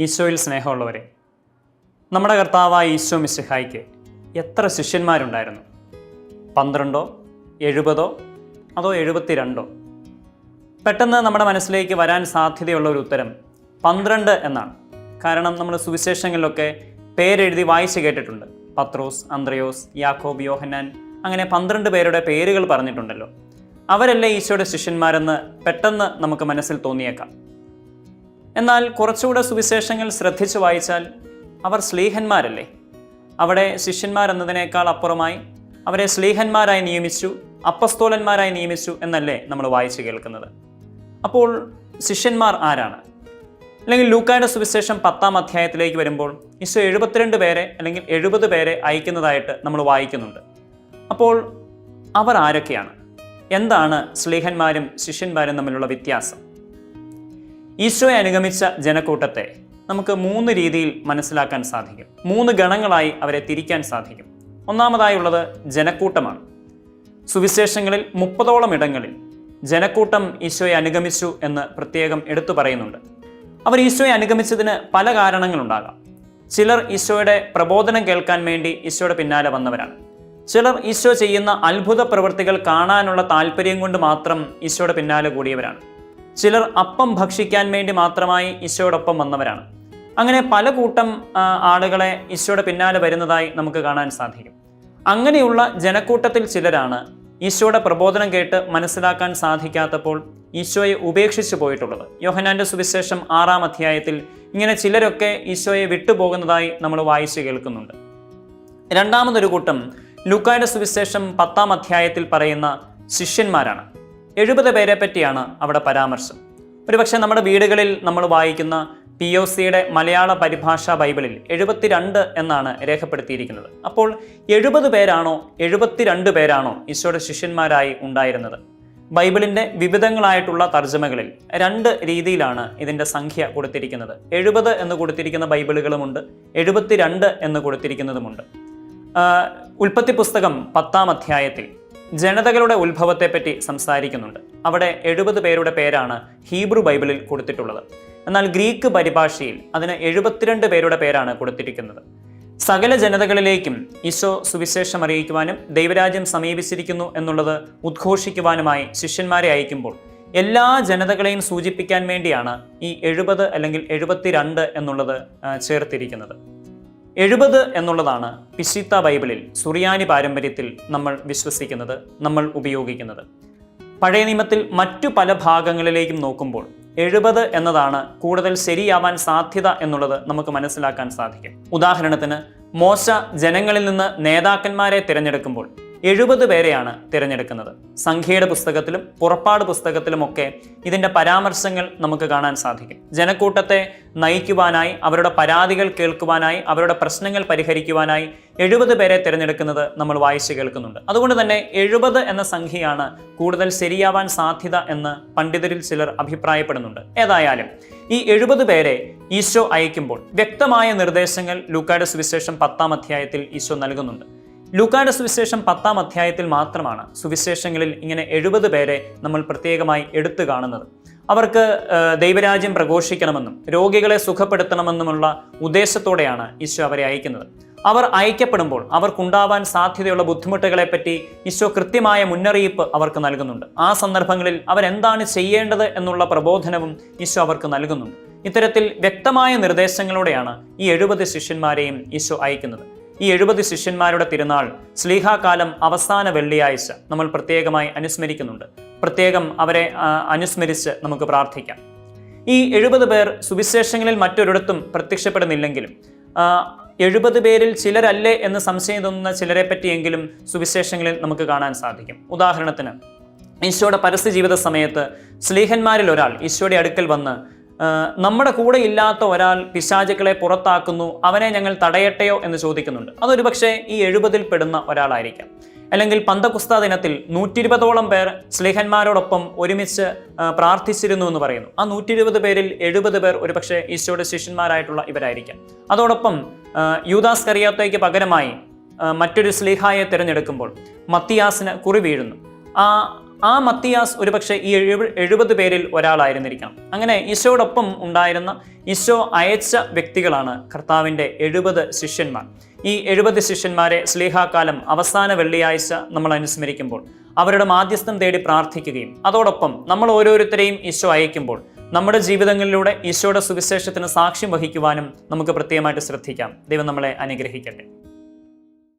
ഈശോയിൽ സ്നേഹമുള്ളവരെ നമ്മുടെ കർത്താവായ ഈശോ മിസ്സിഹായിക്ക് എത്ര ശിഷ്യന്മാരുണ്ടായിരുന്നു? പന്ത്രണ്ടോ എഴുപതോ അതോ എഴുപത്തിരണ്ടോ? പെട്ടെന്ന് നമ്മുടെ മനസ്സിലേക്ക് വരാൻ സാധ്യതയുള്ള ഒരു ഉത്തരം പന്ത്രണ്ട് എന്നാണ്. കാരണം നമ്മൾ സുവിശേഷങ്ങളിലൊക്കെ പേരെഴുതി വായിച്ച് കേട്ടിട്ടുണ്ട്. പത്രോസ് അന്ത്രയോസ് യാക്കോബ് യോഹന്നാൻ അങ്ങനെ പന്ത്രണ്ട് പേരുടെ പേരുകൾ പറഞ്ഞിട്ടുണ്ടല്ലോ. അവരല്ലേ ഈശോയുടെ ശിഷ്യന്മാരെന്ന് പെട്ടെന്ന് നമുക്ക് മനസ്സിൽ തോന്നിയേക്കാം. എന്നാൽ കുറച്ചുകൂടെ സുവിശേഷങ്ങൾ ശ്രദ്ധിച്ചു വായിച്ചാൽ അവർ സ്ലീഹന്മാരല്ലേ? അവിടെ ശിഷ്യന്മാർ എന്നതിനേക്കാൾ അപ്പുറമായി അവരെ സ്ലീഹന്മാരായി നിയമിച്ചു അപ്പസ്തോലന്മാരായി നിയമിച്ചു എന്നല്ലേ നമ്മൾ വായിച്ചു കേൾക്കുന്നത്. അപ്പോൾ ശിഷ്യന്മാർ ആരാണ്? അല്ലെങ്കിൽ ലൂക്കായുടെ സുവിശേഷം പത്താം അധ്യായത്തിലേക്ക് വരുമ്പോൾ ഈശോ എഴുപത്തിരണ്ട് പേരെ അല്ലെങ്കിൽ എഴുപത് പേരെ അയക്കുന്നതായിട്ട് നമ്മൾ വായിക്കുന്നുണ്ട്. അപ്പോൾ അവർ ആരൊക്കെയാണ്? എന്താണ് സ്ലീഹന്മാരും ശിഷ്യന്മാരും തമ്മിലുള്ള വ്യത്യാസം? ഈശോയെ അനുഗമിച്ച ജനക്കൂട്ടത്തെ നമുക്ക് മൂന്ന് രീതിയിൽ മനസ്സിലാക്കാൻ സാധിക്കും. മൂന്ന് ഗണങ്ങളായി അവരെ തിരിക്കാൻ സാധിക്കും. ഒന്നാമതായുള്ളത് ജനക്കൂട്ടമാണ്. സുവിശേഷങ്ങളിൽ മുപ്പതോളം ഇടങ്ങളിൽ ജനക്കൂട്ടം ഈശോയെ അനുഗമിച്ചു എന്ന് പ്രത്യേകം എടുത്തു പറയുന്നുണ്ട്. അവർ ഈശോയെ അനുഗമിച്ചതിന് പല കാരണങ്ങളുണ്ടാകാം. ചിലർ ഈശോയുടെ പ്രബോധനം കേൾക്കാൻ വേണ്ടി ഈശോയുടെ പിന്നാലെ വന്നവരാണ്. ചിലർ ഈശോ ചെയ്യുന്ന അത്ഭുത പ്രവൃത്തികൾ കാണാനുള്ള താല്പര്യം കൊണ്ട് മാത്രം ഈശോയുടെ പിന്നാലെ കൂടിയവരാണ്. ചിലർ അപ്പം ഭക്ഷിക്കാൻ വേണ്ടി മാത്രമായി ഈശോയോടൊപ്പം വന്നവരാണ്. അങ്ങനെ പല കൂട്ടം ആളുകളെ ഈശോയുടെ പിന്നാലെ വരുന്നതായി നമുക്ക് കാണാൻ സാധിക്കും. അങ്ങനെയുള്ള ജനക്കൂട്ടത്തിൽ ചിലരാണ് ഈശോയുടെ പ്രബോധനം കേട്ട് മനസ്സിലാക്കാൻ സാധിക്കാത്തപ്പോൾ ഈശോയെ ഉപേക്ഷിച്ചു പോയിട്ടുള്ളത്. യോഹനാന്റെ സുവിശേഷം ആറാം അധ്യായത്തിൽ ഇങ്ങനെ ചിലരൊക്കെ ഈശോയെ വിട്ടുപോകുന്നതായി നമ്മൾ വായിച്ചു കേൾക്കുന്നുണ്ട്. രണ്ടാമതൊരു കൂട്ടം ലൂക്കായുടെ സുവിശേഷം പത്താം അധ്യായത്തിൽ പറയുന്ന ശിഷ്യന്മാരാണ്. എഴുപത് പേരെ പറ്റിയാണ് അവിടെ പരാമർശം. ഒരുപക്ഷെ നമ്മുടെ വീടുകളിൽ നമ്മൾ വായിക്കുന്ന പി ഒ സിയുടെ മലയാള പരിഭാഷ ബൈബിളിൽ എഴുപത്തിരണ്ട് എന്നാണ് രേഖപ്പെടുത്തിയിരിക്കുന്നത്. അപ്പോൾ എഴുപത് പേരാണോ എഴുപത്തിരണ്ട് പേരാണോ ഈശോയുടെ ശിഷ്യന്മാരായി ഉണ്ടായിരുന്നത്? ബൈബിളിന്റെ വിവിധങ്ങളായിട്ടുള്ള തർജമകളിൽ രണ്ട് രീതിയിലാണ് ഇതിന്റെ സംഖ്യ കൊടുത്തിരിക്കുന്നത്. എഴുപത് എന്ന് കൊടുത്തിരിക്കുന്ന ബൈബിളുകളുമുണ്ട് എഴുപത്തിരണ്ട് എന്ന് കൊടുത്തിരിക്കുന്നതുമുണ്ട്. ഉൽപ്പത്തി പുസ്തകം പത്താം അധ്യായത്തിൽ ജനതകളുടെ ഉത്ഭവത്തെപ്പറ്റി സംസാരിക്കുന്നുണ്ട്. അവിടെ എഴുപത് പേരുടെ പേരാണ് ഹീബ്രു ബൈബിളിൽ കൊടുത്തിട്ടുള്ളത്. എന്നാൽ ഗ്രീക്ക് പരിഭാഷയിൽ അതിന് എഴുപത്തിരണ്ട് പേരുടെ പേരാണ് കൊടുത്തിരിക്കുന്നത്. സകല ജനതകളിലേക്കും ഈശോ സുവിശേഷം അറിയിക്കുവാനും ദൈവരാജ്യം സമീപിച്ചിരിക്കുന്നു എന്നുള്ളത് ഉദ്ഘോഷിക്കുവാനുമായി ശിഷ്യന്മാരെ അയക്കുമ്പോൾ എല്ലാ ജനതകളെയും സൂചിപ്പിക്കാൻ വേണ്ടിയാണ് ഈ എഴുപത് അല്ലെങ്കിൽ എഴുപത്തിരണ്ട് എന്നുള്ളത് ചേർത്തിരിക്കുന്നത്. എഴുപത് എന്നുള്ളതാണ് പിശിത്ത ബൈബിളിൽ സുറിയാനി പാരമ്പര്യത്തിൽ നമ്മൾ വിശ്വസിക്കുന്നത് നമ്മൾ ഉപയോഗിക്കുന്നത്. പഴയ നിയമത്തിൽ മറ്റു പല ഭാഗങ്ങളിലേക്കും നോക്കുമ്പോൾ എഴുപത് എന്നതാണ് കൂടുതൽ ശരിയാവാൻ സാധ്യത എന്നുള്ളത് നമുക്ക് മനസ്സിലാക്കാൻ സാധിക്കും. ഉദാഹരണത്തിന് മോശ ജനങ്ങളിൽ നിന്ന് നേതാക്കന്മാരെ തിരഞ്ഞെടുക്കുമ്പോൾ എഴുപത് പേരെയാണ് തിരഞ്ഞെടുക്കുന്നത്. സംഖ്യയുടെ പുസ്തകത്തിലും പുറപ്പാട് പുസ്തകത്തിലുമൊക്കെ ഇതിന്റെ പരാമർശങ്ങൾ നമുക്ക് കാണാൻ സാധിക്കും. ജനക്കൂട്ടത്തെ നയിക്കുവാനായി അവരുടെ പരാതികൾ കേൾക്കുവാനായി അവരുടെ പ്രശ്നങ്ങൾ പരിഹരിക്കുവാനായി എഴുപത് പേരെ തിരഞ്ഞെടുക്കുന്നത് നമ്മൾ വായിച്ചു കേൾക്കുന്നുണ്ട്. അതുകൊണ്ട് തന്നെ എഴുപത് എന്ന സംഖ്യയാണ് കൂടുതൽ ശരിയാവാൻ സാധ്യത എന്ന് പണ്ഡിതരിൽ ചിലർ അഭിപ്രായപ്പെടുന്നുണ്ട്. ഏതായാലും ഈ എഴുപത് പേരെ ഈശോ അയക്കുമ്പോൾ വ്യക്തമായ നിർദ്ദേശങ്ങൾ ലൂക്കായുടെ സുവിശേഷം പത്താം അധ്യായത്തിൽ ഈശോ നൽകുന്നുണ്ട്. ലൂക്കായുടെ സുവിശേഷം പത്താം അധ്യായത്തിൽ മാത്രമാണ് സുവിശേഷങ്ങളിൽ ഇങ്ങനെ എഴുപത് പേരെ നമ്മൾ പ്രത്യേകമായി എടുത്തു കാണുന്നത്. അവർക്ക് ദൈവരാജ്യം പ്രഘോഷിക്കണമെന്നും രോഗികളെ സുഖപ്പെടുത്തണമെന്നുമുള്ള ഉദ്ദേശത്തോടെയാണ് ഈശോ അവരെ അയക്കുന്നത്. അവർ അയക്കപ്പെടുമ്പോൾ അവർക്കുണ്ടാവാൻ സാധ്യതയുള്ള ബുദ്ധിമുട്ടുകളെപ്പറ്റി ഈശോ കൃത്യമായ മുന്നറിയിപ്പ് അവർക്ക് നൽകുന്നുണ്ട്. ആ സന്ദർഭങ്ങളിൽ അവരെന്താണ് ചെയ്യേണ്ടത് എന്നുള്ള പ്രബോധനവും ഈശോ അവർക്ക് നൽകുന്നുണ്ട്. ഇത്തരത്തിൽ വ്യക്തമായ നിർദ്ദേശങ്ങളോടെയാണ് ഈ എഴുപത് ശിഷ്യന്മാരെയും ഈശോ അയക്കുന്നത്. ഈ എഴുപത് ശിഷ്യന്മാരുടെ തിരുനാൾ സ്ലീഹാകാലം അവസാന വെള്ളിയാഴ്ച നമ്മൾ പ്രത്യേകമായി അനുസ്മരിക്കുന്നുണ്ട്. പ്രത്യേകം അവരെ അനുസ്മരിച്ച് നമുക്ക് പ്രാർത്ഥിക്കാം. ഈ എഴുപത് പേർ സുവിശേഷങ്ങളിൽ മറ്റൊരിടത്തും പ്രത്യക്ഷപ്പെടുന്നില്ലെങ്കിലും എഴുപത് പേരിൽ ചിലരല്ലേ എന്ന് സംശയം തോന്നുന്ന ചിലരെ പറ്റിയെങ്കിലും സുവിശേഷങ്ങളിൽ നമുക്ക് കാണാൻ സാധിക്കും. ഉദാഹരണത്തിന് ഈശോയുടെ പരസ്യ ജീവിത സമയത്ത് സ്ലീഹന്മാരിൽ ഒരാൾ ഈശോയുടെ അടുക്കൽ വന്ന് നമ്മുടെ കൂടെ ഇല്ലാത്ത ഒരാൾ പിശാചുക്കളെ പുറത്താക്കുന്നു അവനെ ഞങ്ങൾ തടയട്ടെയോ എന്ന് ചോദിക്കുന്നുണ്ട്. അതൊരു പക്ഷേ ഈ എഴുപതിൽ പെടുന്ന ഒരാളായിരിക്കാം. അല്ലെങ്കിൽ പന്തകുസ്ത ദിനത്തിൽ നൂറ്റി ഇരുപതോളം പേർ സ്ലേഹന്മാരോടൊപ്പം ഒരുമിച്ച് പ്രാർത്ഥിച്ചിരുന്നു എന്ന് പറയുന്നു. ആ നൂറ്റി ഇരുപത് പേരിൽ എഴുപത് പേർ ഒരുപക്ഷെ ഈശോയുടെ ശിഷ്യന്മാരായിട്ടുള്ള ഇവരായിരിക്കാം. അതോടൊപ്പം യൂദാസ് കറിയാത്തേക്ക് പകരമായി മറ്റൊരു സ്ലീഹായെ തിരഞ്ഞെടുക്കുമ്പോൾ മത്തിയാസിന് കുറി വീഴുന്നു. ആ ആ മത്തിയാസ് ഒരുപക്ഷെ ഈ എഴുപ എഴുപത് പേരിൽ ഒരാളായിരുന്നിരിക്കണം അങ്ങനെ ഈശോയോടൊപ്പം ഉണ്ടായിരുന്ന ഈശോ അയച്ച വ്യക്തികളാണ് കർത്താവിന്റെ എഴുപത് ശിഷ്യന്മാർ. ഈ എഴുപത് ശിഷ്യന്മാരെ സ്ലീഹാകാലം അവസാന വെള്ളിയാഴ്ച നമ്മൾ അനുസ്മരിക്കുമ്പോൾ അവരുടെ മാധ്യസ്ഥം തേടി പ്രാർത്ഥിക്കുകയും അതോടൊപ്പം നമ്മൾ ഓരോരുത്തരെയും ഈശോ അയക്കുമ്പോൾ നമ്മുടെ ജീവിതങ്ങളിലൂടെ ഈശോയുടെ സുവിശേഷത്തിന് സാക്ഷ്യം വഹിക്കുവാനും നമുക്ക് പ്രത്യേകമായിട്ട് ശ്രദ്ധിക്കാം. ദൈവം നമ്മളെ അനുഗ്രഹിക്കട്ടെ.